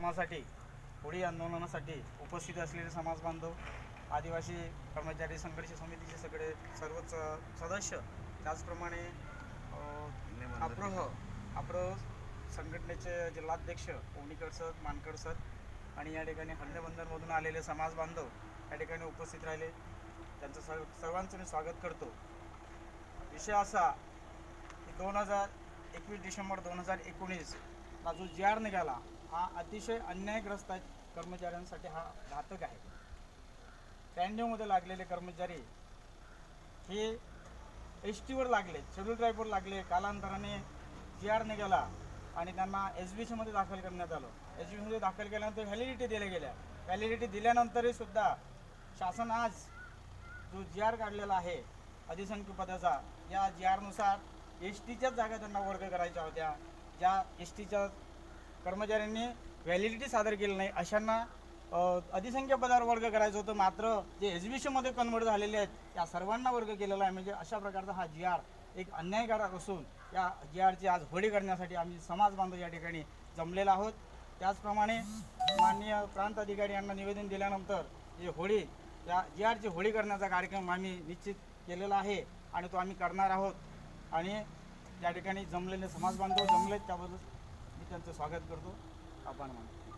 कार्यक्रमासाठी होळी आंदोलनासाठी उपस्थित असलेले समाज बांधव आदिवासी कर्मचारी संघर्ष समितीचे सगळे सर्वच सदस्य त्याचप्रमाणे अप्रोह अप्रोह संघटनेचे जिल्हाध्यक्ष ओणीकर सर मानकर सर आणि या ठिकाणी हल्लेबंदरमधून आलेले समाज बांधव या ठिकाणी उपस्थित राहिले. त्यांचं सर्व सर्वांचं मी स्वागत करतो. विषय असा की दोन हजार एकवीस डिसेंबर दोन हजार एकोणीस हा जो जी आर निघाला हा अतिशय अन्यायग्रस्त आहे कर्मचाऱ्यांसाठी हा घातक आहे. त्र्याण्णवमध्ये लागलेले कर्मचारी हे एस टीवर लागले शेड्यूल ड्राईव्हवर लागले कालांतराने जी आर निघाला आणि त्यांना एस बी सीमध्ये दाखल करण्यात आलं. एस बी सीमध्ये दाखल केल्यानंतर व्हॅलिडिटी दिल्या गेल्या. व्हॅलिडिटी दिल्यानंतरही सुद्धा शासन आज जो जी आर काढलेला आहे अधिसंख्य पदाचा या जी आरनुसार एस टीच्याच जागा त्यांना वर्ग करायच्या होत्या. ज्या एस टीच्या कर्मचाऱ्यांनी व्हॅलिडिटी सादर केली नाही अशांना अधिसंख्य पदावर वर्ग करायचं होतं. मात्र जे एस बी सीमध्ये कन्वर्ट झालेले आहेत त्या सर्वांना वर्ग केलेला आहे. म्हणजे अशा प्रकारचा हा जी आर एक अन्यायकारक असून या जी आरची आज होळी करण्यासाठी आम्ही समाज बांधव या ठिकाणी जमलेला आहोत. त्याचप्रमाणे माननीय प्रांत अधिकारी यांना निवेदन दिल्यानंतर जे होळी या जी आरची होळी करण्याचा कार्यक्रम आम्ही निश्चित केलेला आहे आणि तो आम्ही करणार आहोत. आणि या ठिकाणी जमलेले समाज बांधव जमलेत त्याबद्दल मी त्यांचं स्वागत करतो. आभार मानतो.